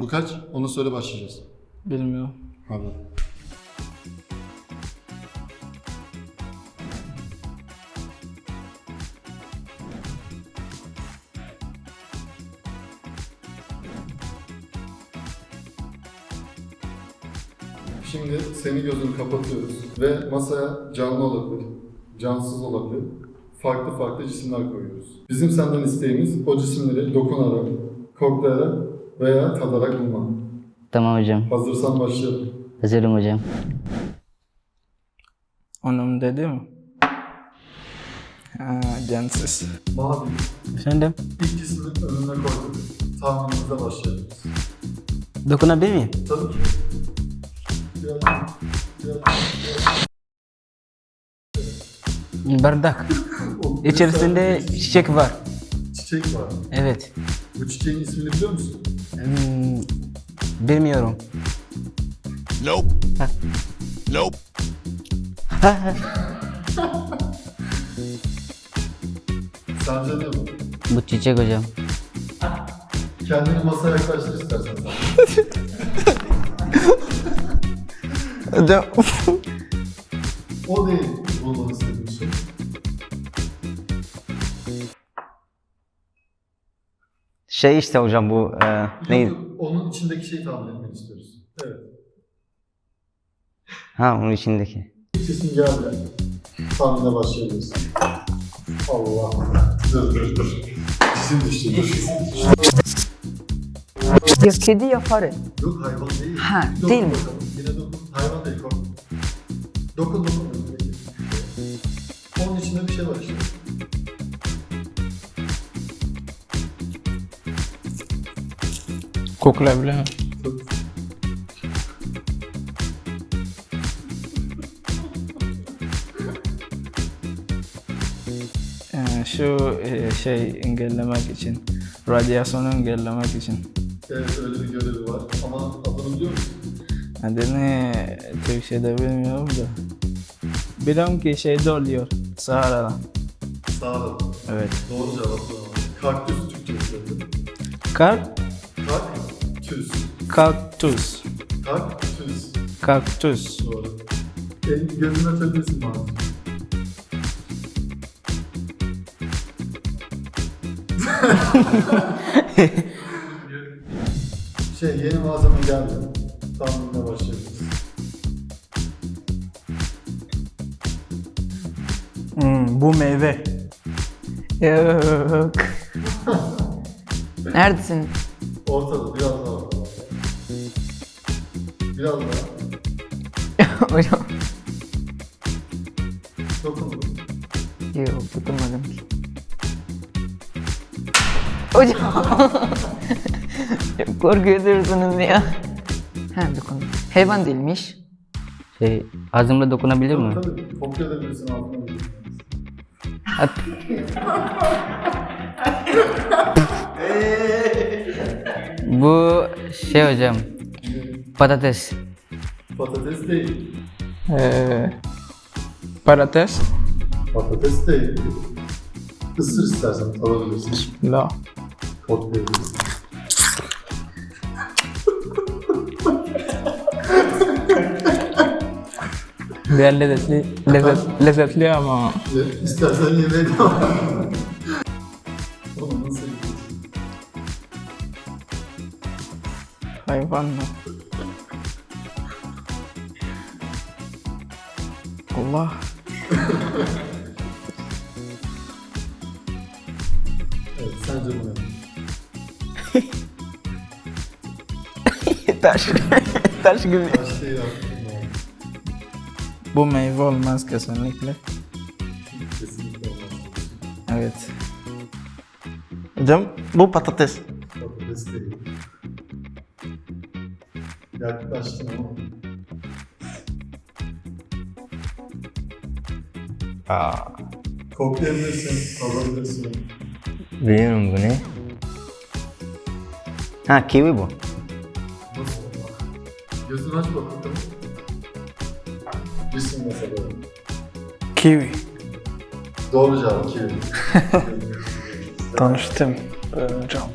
Bu kaç? Onu söyle başlayacağız. Bilmiyorum. Hadi. Şimdi seni gözünü kapatıyoruz ve masaya canlı olabilir, cansız olabilir, farklı farklı cisimler koyuyoruz. Bizim senden isteğimiz o cisimleri dokunarak, koklayarak veya tadarak bulman. Tamam hocam. Hazırsan başlayalım. Hazırım hocam. Onun dedi mi? Ha, cansız. Mavi. Efendim? İlk cismi önüne koyduk. Tahminimize başlayabiliriz. Dokunabilir miyim? Tabii ki. Biraz, biraz, biraz. Bardak. İçerisinde çiçek var. çiçek var. Evet. Bu çiçeğin ismini biliyor musun? Hmm, bilmiyorum. Nope. Nope. Sence ne bu? Bu çiçek hocam. Kendini masaya yaklaştır istersen sen. Hocam. O değil bulmanı istediğim şey. Şey işte hocam bu e, neydi? Yok, Onun içindeki şeyi tahmin etmeni istiyoruz. Evet. Ha onun içindeki. Cisim geldi. Tahmine başlayabiliriz. Allah. Dur dur dur. Cisim düştü. Dur. Ya kedi ya fare. Yok hayvan değil. Ha, Dokun değil mi? bakalım. Yine dokun. Hayvan değil korkma. Dokun dokun. Onun içinde bir şey var işte. Koklayabilir miyim? Ee, şu e, şey engellemek için, radyasyonu engellemek için. Evet öyle bir görevi var. Ama adını biliyor musun? Adını Türkçe'de bilmiyorum da. Biliyorum ki şeyde oluyor, Sahara'da. Sağ Evet. Doğru cevap. Kaktüs Türkçe söyledi. Kaktüs. kaktüs, Kaktüs. kaktüs. Doğru. El, gözünü açabilirsin bana. şey yeni malzeme geldi. Tahminle başlayabiliriz. Hmm, bu meyve. Yok. Neredesin? Ortada biraz. Biraz daha. Hocam. Dokun. Yok dokunmadım ki. Hocam. Çok korkuyorsunuz ya. Ha dokundum. Hayvan değilmiş. Şey ağzımla dokunabilir mi? Tabii kopya edebilirsin altına. At. bu şey hocam. Patates. Patates değil. Ee, patates. Patates değil. Isır istersen alabilirsin. Bismillah. Koklayabilirsin. Biraz lezzetli, lezzet, lezzetli ama İstersen yemeğe devam nasıl hayvan mı? Allah. Evet, sence bu ne? Taş. Taş gibi. Artık. Bu meyve olmaz kesinlikle. Kesinlikle olmaz. Evet. Hocam bu patates. Patates değil. Yaklaştın ama. Koklayabilirsin, alabilirsin. Bilmiyorum bu ne? Ha kiwi bu. Nasıl olmaz? Gözünü aç bakalım. Cisim mesela. Kiwi. Doğru cevap kivi. Tanıştım. Hocam.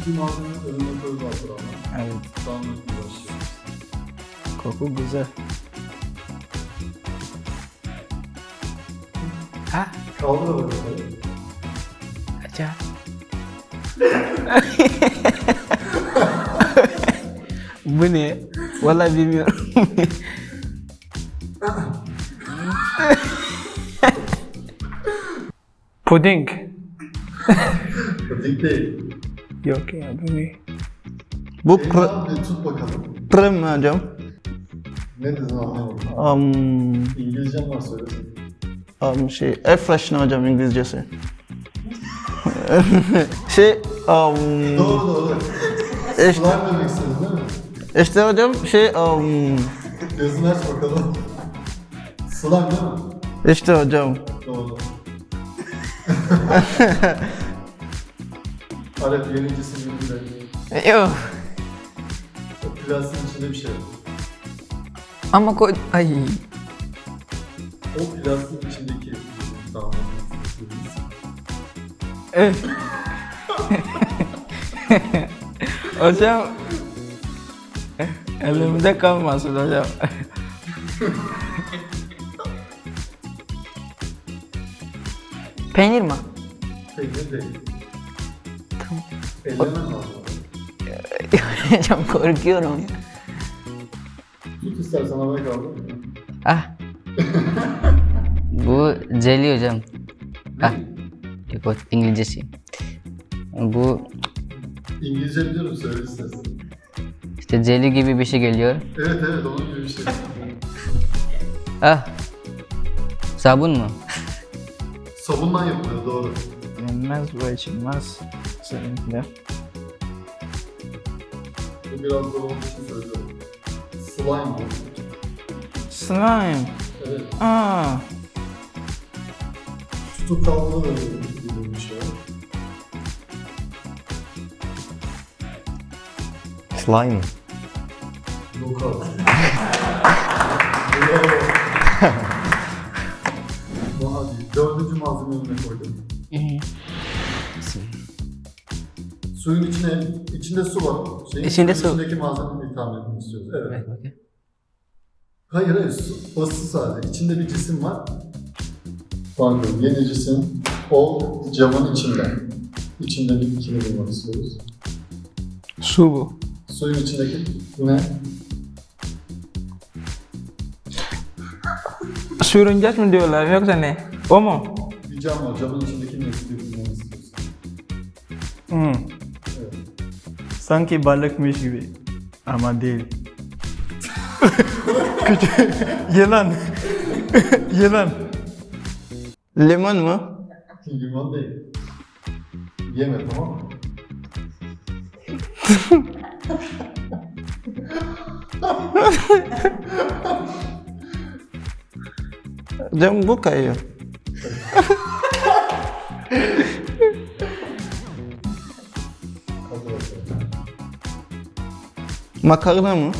Üçüncü malzeme önüne. Evet. Tamam başlıyor. Koku güzel. Ha, Kaldır bakalım. acayip. Bu ne? Vallahi bilmiyorum. Puding. Dik değil. Yok ya bu ne? Bu pr- ve tut bakalım. prim mi hocam? Ne dedin anlamadım. Um, İngilizcem var söylesin. Um, şey, air freshener hocam İngilizcesi. şey, um, Doğru doğru. işte, Slime demek istedin değil mi? işte hocam şey, um, Gözünü aç bakalım. Slime değil mi? işte hocam. Doğru. Alep yenincisi de. Yok. Plastiğin içinde bir şey. Ama koy... Ay. O plastiğin içindeki tamam. Evet. hocam elimde kalmasın hocam. Peynir mi? Peynir değil. Tamam. Ellemen lazım. Hocam korkuyorum. Tut istersen havaya kaldır. Ah. Bu jelly hocam. Ah. Yok o İngilizcesi. Bu İngilizce biliyorum söyle istersen. işte jelly gibi bir şey geliyor. Evet evet onun gibi bir şey. Ah. Sabun mu? Sabundan yapılıyor doğru. Yenmez bu içilmez. Seninkiler. Bu biraz zor olduğu için söylüyorum. Slime bu. Slime. Evet. Aa. Tutup kaldığında da gibi bir şey. Slime. Knockout. Bravo. Daha değil. Dördüncü malzemeyi önüne koydum. Suyun içine, içinde su var. Şeyin İçinde su. İçindeki malzemeyi tahmin etmek istiyoruz. Evet. Bakayım. Hayır hayır, su, bası sadece. İçinde bir cisim var. Pardon, yeni cisim. O camın içinde. İçinde bir ikili bulmak istiyoruz. Su bu. Suyun içindeki ne? Sürüngeç mi diyorlar yoksa ne? O mu? Bir cam var. Camın içindeki bulmak istiyoruz. Hmm. Evet. Sanki balıkmış gibi. Ama değil. Küçük yılan. yılan. Limon mu? Limon değil. Yeme tamam mı? Hocam bu kayıyor. Makarna mı?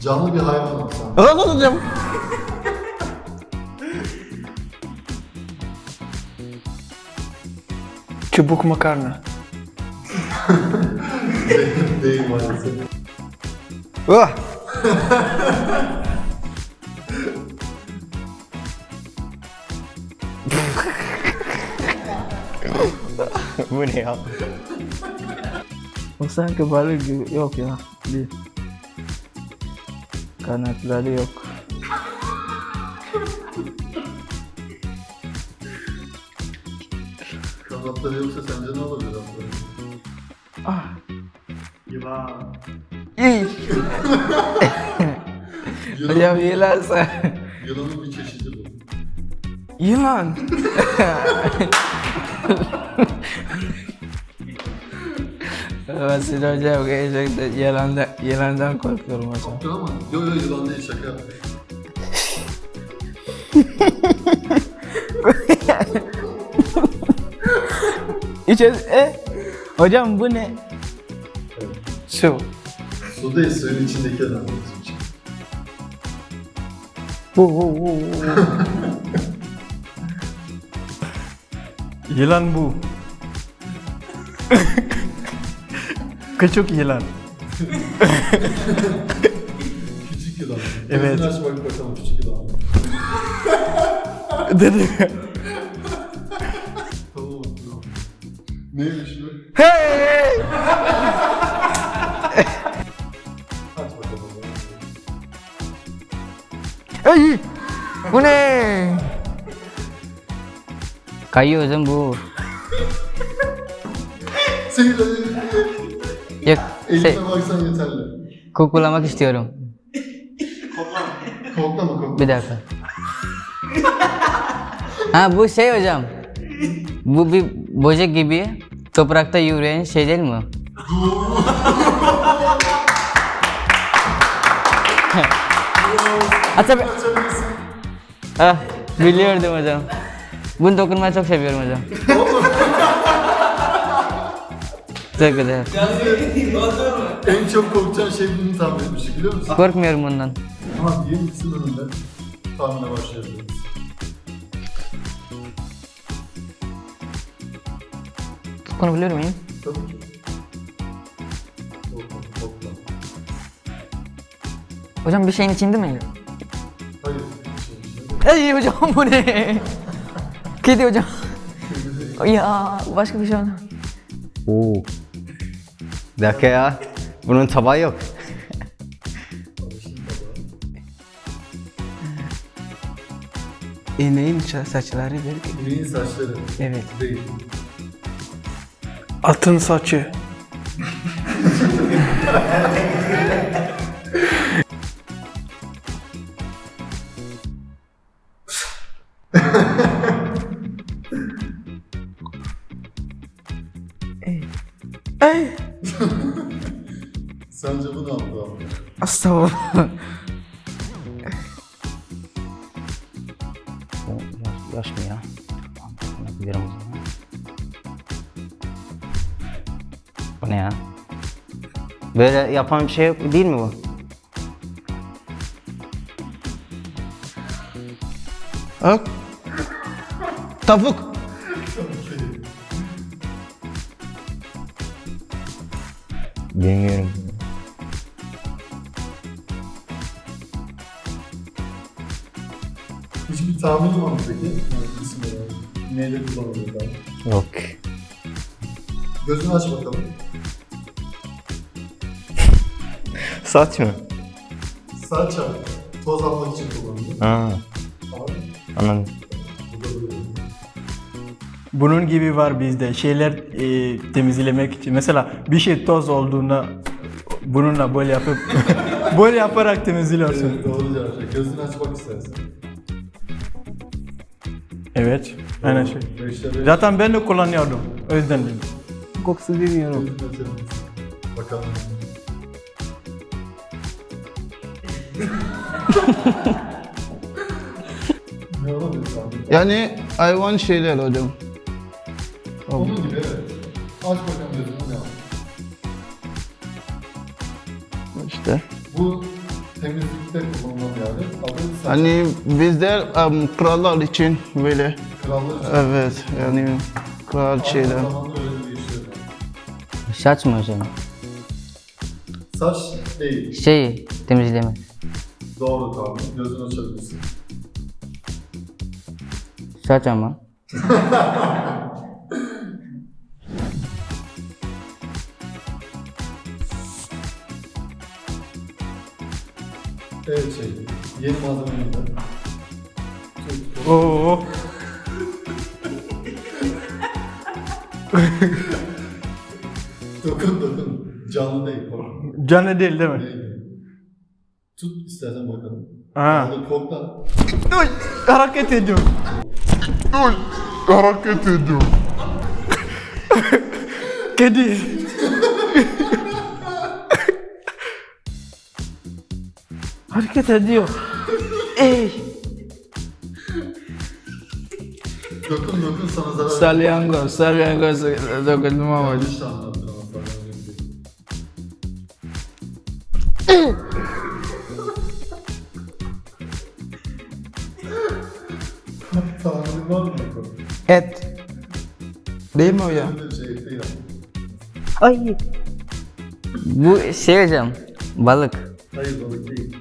Canlı bir hayvan olsan. Evet hocam. Çubuk makarna. değil maalesef. Ah. bu ne ya? O sanki balık gibi. Yok ya. Değil. Kanatları yok. Kanatları yoksa sence ne olabilir aslında? Ah. Yılan. Yılan, Hocam yılansa. yılanın bir çeşidi bu. Yılan. Basit hocam gerçekten yılandan, yılandan korkuyorum hocam. Dur ama yo yo yılan değil şaka yaptım. İçe, e? Hocam bu ne? Su. Su değil suyun içindeki adam bu, bu. Yılan bu. Küçük yılan. Küçük yılan. Evet. Gözünü aç bak bakalım küçük yılan. Dedi. Tamam tamam. Neymiş bu? Hey! Aç bakalım. Ay! Bu ne? Kayıyor hocam bu. Seyir Yok. Şey, Eline baksan yeterli. kokulamak istiyorum. Koklama koklama. Bir dakika. Ha bu şey hocam. Bu bir böcek gibi toprakta yürüyen şey değil mi? Açab Ah, biliyordum hocam. Bunu dokunmayı çok seviyorum hocam. Çok güzel. En çok korkacağın şey bunu tahmin etmiştik biliyor musun? Korkmuyorum bundan. Ama diğer ikisinin önünde tahmine başlayabiliriz. Dokunabiliyor muyum? Tabii ki. Koklama. Hocam bir şeyin içinde mi? Hayır. Şey, şey. Ey hocam bu ne? Kedi hocam. ya başka bir şey oldu. Oo. Bir dakika ya. Bunun tabağı yok. İneğin ça- saçları belki. İneğin saçları. Evet. Değil. Atın saçı. yapan bir şey yok değil mi bu? Bak. Tavuk. Bilmiyorum. Hiçbir tahminin var mı peki? Yani isim olarak. Neyle kullanılıyor daha? Yok. Gözünü aç bakalım. Saç mı? Saç abi. Toz almak için kullanılıyor. Ha, Abi, anladım. bu da böyle. Bunun gibi var bizde. Şeyler e, temizlemek için. Mesela bir şey toz olduğunda bununla böyle yapıp böyle yaparak temizliyorsun. Evet, doğru cevap. Gözünü açmak istersen. Evet. Aynen şey. Beşte beş. Zaten ben de kullanıyordum. O yüzden dedim. Kokusu bilmiyorum. Gözünü açabilirsin. Bakalım. Ne olabilir abi? Yani hayvan şeyler hocam. Onun gibi evet. Aç bakalım gözünü ne var? İşte. Bu temizlikte kullanılan yani. Adı saç Hani bizde um, krallar için böyle. krallar için. Evet yani kral şeyler. Aynı zamanda öyle bir işlev var. Saç mı hocam? Saç değil. Şey temizleme. Doğru tahmin. Gözünü açabilirsin. Saç ama. Evet şey. Yeni malzemeler. Çok- Oo. Dokun dokun. Canlı değil. korkma. Canlı değil değil mi? Değil. İstersen bakalım. Ha. Onu kokla. Uy, hareket ediyor. Hareket ediyor. Kedi. Hareket ediyor. Ey. Dokun dokun sana zarar Salyangoz, salyangoz dokundum ama. Yanlış anlattın Et. Değil mi hocam? Şey. Ay. Bu şey hocam. Balık. Hayır balık değil.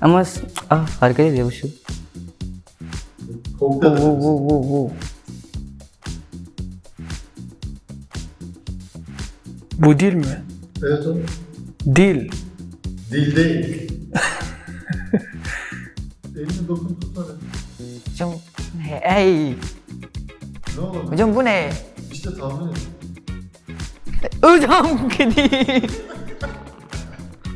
Ama s- ah harika değil ya bu şu. Da. Bu bu bu bu. Bu dil mi? Evet o. Dil. Dil değil. Elini dokun tut hadi. Hocam hey. Olur? Hocam bu ne? İşte tahmin et. Hocam kedi.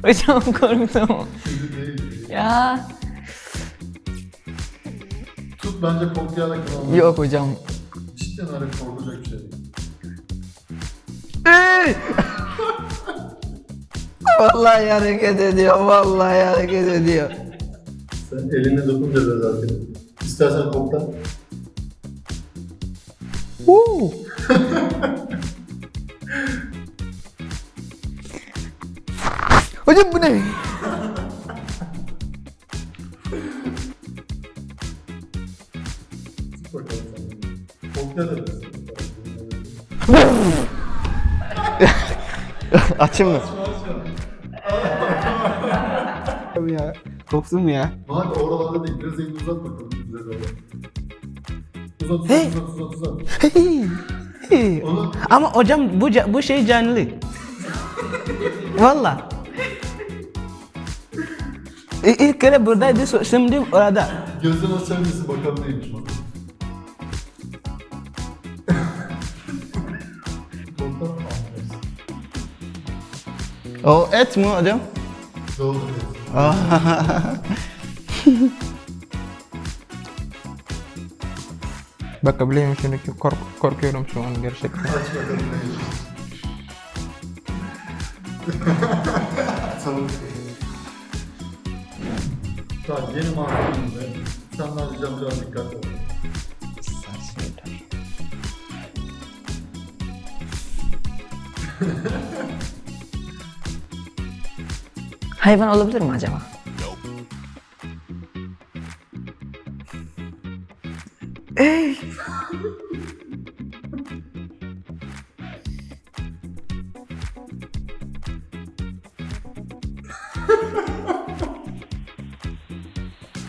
Hocam korktum. Kedi değil. Ya. Tut bence koklayarak kullanma. Yok hocam. Cidden öyle korkacak bir şey değil. Vallahi hareket ediyor. Vallahi hareket ediyor. Sen eline dokunca da zaten. İstersen kokla. Hocam bu ne? Açayım mı? ya. Korktum ya. Hadi oralarda değil. Biraz elini uzat bakalım. Bize doğru. Uzat uzat uzat uzat uzat. Onu Ama hocam bu ca- bu şey canlı. Valla. İ- İlk kere buradaydı, so- şimdi orada. gözden açar mısın bakalım neymiş. Kokla. Aferin. O et mi hocam? Doğru. Bakabiliyor muyum çünkü kork korkuyorum şu an gerçekten. Aç bakalım neymiş. tamam. Tamam yeni malzememizde. Senden ricam biraz dikkatli ol. Hayvan olabilir mi acaba?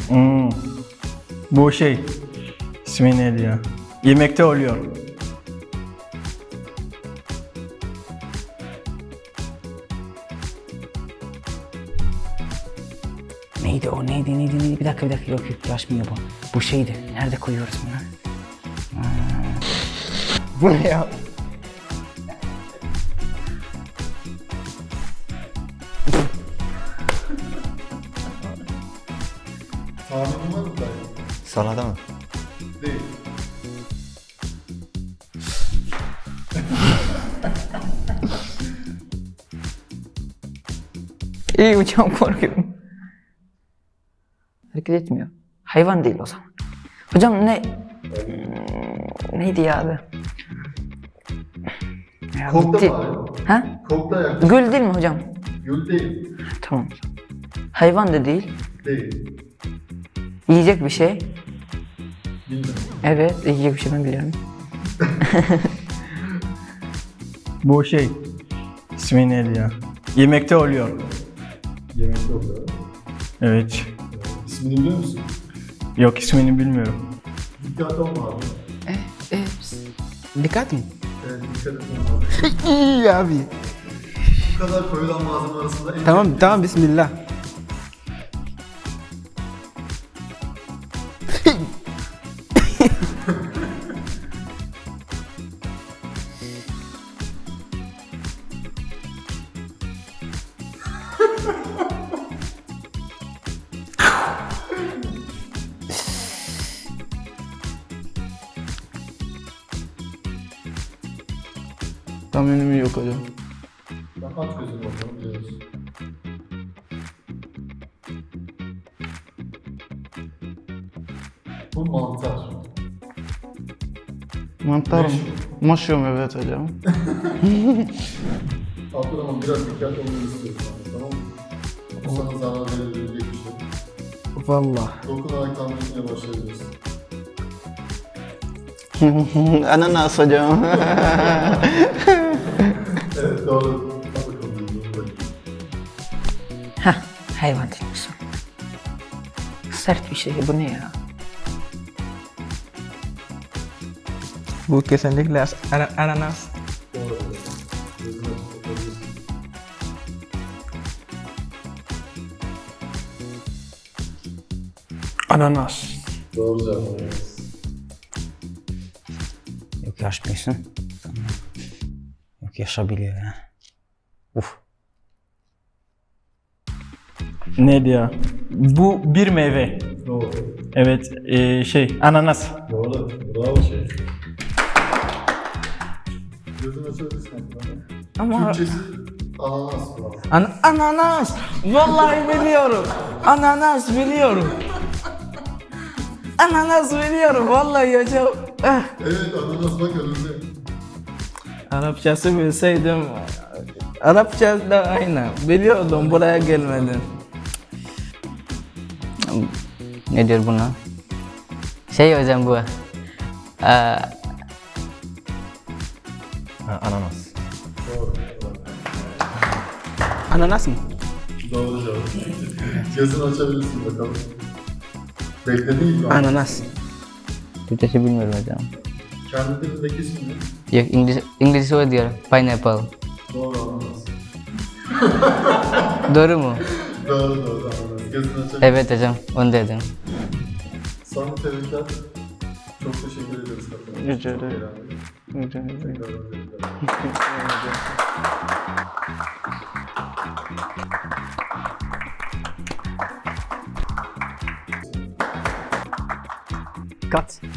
Hmm. Bu şey. İsmi neydi ya? Yemekte oluyor. Neydi o neydi neydi neydi bir dakika bir dakika yok yok ulaşmıyor bu. Bu şeydi nerede koyuyoruz bunu? Bu ne ya? Tahminin var mı dayı? Salata mı? Değil. İyi hocam korkuyorum. Hareket etmiyor. Hayvan değil o zaman. Hocam ne? Hmm, Neydi ya adı? Bitti. bari. Ha? Kokla yaklaş. Gül değil mi hocam? Gül değil. Tamam. Hayvan da değil. Değil. Yiyecek bir şey. Bilmiyorum. Evet, yiyecek bir şey ben biliyorum. Bu şey. İsmi neydi ya? Yemekte oluyor. Yemekte oluyor. Evet. İsmini biliyor musun? Yok ismini bilmiyorum. Dikkatli olma abi. Dikkat mi? Evet, dikkat etmen lazım. İyi abi. Bu kadar koyulan malzeme arasında en Tamam tamam bismillah. Aç gözünü bakalım biliyoruz. Bu mantar. Mantar mı? Mushroom evet hocam. Abdurrahman biraz dikkatli olmanı istiyorum tamam mı? Bu sana zarar verebilecek bir şey. Valla. Dokunarak tahmin etmeye başlayabilirsin. Ananas hocam. Evet doğru. Hayvan dilimiz. Sert bir şey bu ne ya? Bu kesinlikle as- ana- ananas. Ananas. Doğru cevap. Yok yaşmıyorsun. Yok yaşabiliyor ya. Neydi ya? Bu bir meyve. Doğru. Evet, e, şey, ananas. Doğru. Bravo şey. Gözünü açabilirsin. Ama Türkçesi ananas. Bravo. An- ananas. Vallahi biliyorum. Ananas biliyorum. Ananas biliyorum. Vallahi hocam. Eh. Evet ananas bak önünde. Arapçası bilseydim Arapça da aynı. Biliyordum buraya gelmeden. Ne diyor buna? Şey hocam bu. Ee, ananas. Doğru. Ananas mı? Doğru cevap. Gözünü açabilirsin bakalım. Beklediğin gibi. Ananas. Türkçesi bilmiyorum hocam. Kendi dilindeki ismi. Yok İngiliz, İngilizce o diyor. Pineapple. Doğru ananas. Doğru mu? Doğru doğru. Gözünü açabilirsin. Evet hocam. Onu dedim. Sana tebrikler. Çok teşekkür ederiz. Rica Çok ederim. eğlendik. Rica ederim. Tebrikler. Cut.